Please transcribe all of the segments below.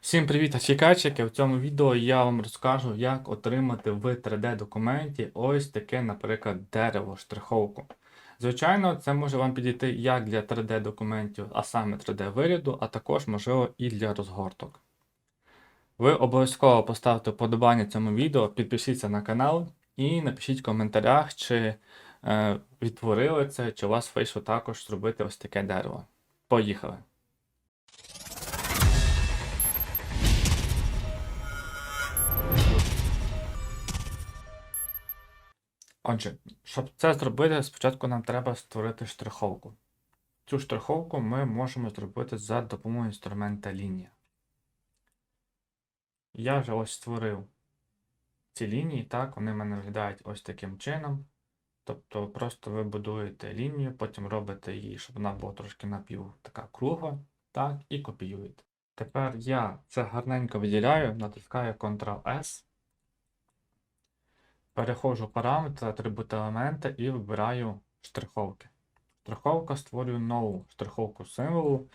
Всім привіт, афікачики! В цьому відео я вам розкажу, як отримати в 3D-документі ось таке, наприклад, дерево, штриховку. Звичайно, це може вам підійти як для 3D-документів, а саме 3D-виряду, а також, можливо, і для розгорток. Ви обов'язково поставте вподобання цьому відео, підпишіться на канал і напишіть в коментарях, чи е, відтворили це, чи у вас вийшло також зробити ось таке дерево. Поїхали! Отже, щоб це зробити, спочатку нам треба створити штриховку. Цю штриховку ми можемо зробити за допомогою інструмента лінія. Я вже ось створив ці лінії, так, вони мене виглядають ось таким чином. Тобто просто ви будуєте лінію, потім робите її, щоб вона була трошки напів така кругла, так, і копіюєте. Тепер я це гарненько виділяю, натискаю Ctrl-S. Переходжу в параметри, атрибути елемента і вибираю штриховки. Штриховка створюю нову штриховку символу,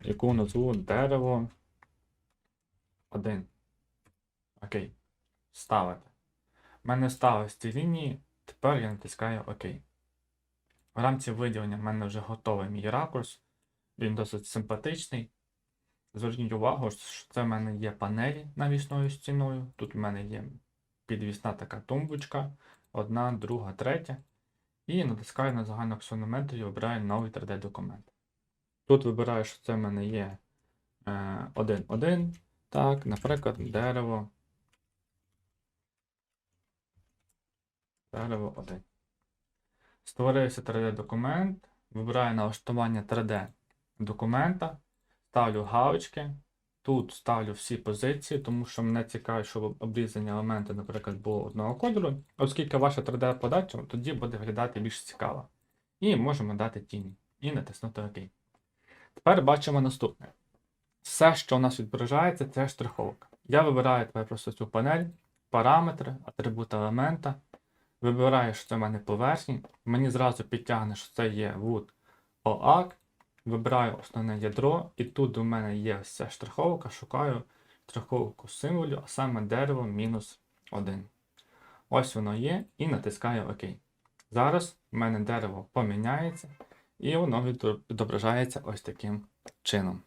яку назву дерево 1. Окей. Ставити. У мене сталися ці лінії, тепер я натискаю ОК. В рамці виділення в мене вже готовий мій ракурс. Він досить симпатичний. Зверніть увагу, що це в мене є панелі навісною стіною. Тут в мене є підвісна така тумбочка, одна, друга, третя. І натискаю на загальну аксонометрію і вибираю новий 3D-документ. Тут вибираю, що це в мене є 1.1. Так, наприклад, дерево. Дерево 1. Створився 3D-документ. Вибираю налаштування 3D документа, ставлю галочки. Тут ставлю всі позиції, тому що мене цікавить, щоб обрізані елементи, наприклад, було одного кольору, оскільки ваша 3D-подача тоді буде виглядати більш цікаво. І можемо дати тіні і натиснути ОК. Тепер бачимо наступне. Все, що у нас відображається, це штриховка. Я вибираю тепер просто цю панель, параметри, атрибути елемента. Вибираю, що це в мене поверхні. Мені зразу підтягне, що це є wood OAK. Вибираю основне ядро, і тут у мене є ось ця штриховка, шукаю штриховку символів, а саме дерево мінус 1. Ось воно є, і натискаю ОК. Зараз в мене дерево поміняється, і воно відображається ось таким чином.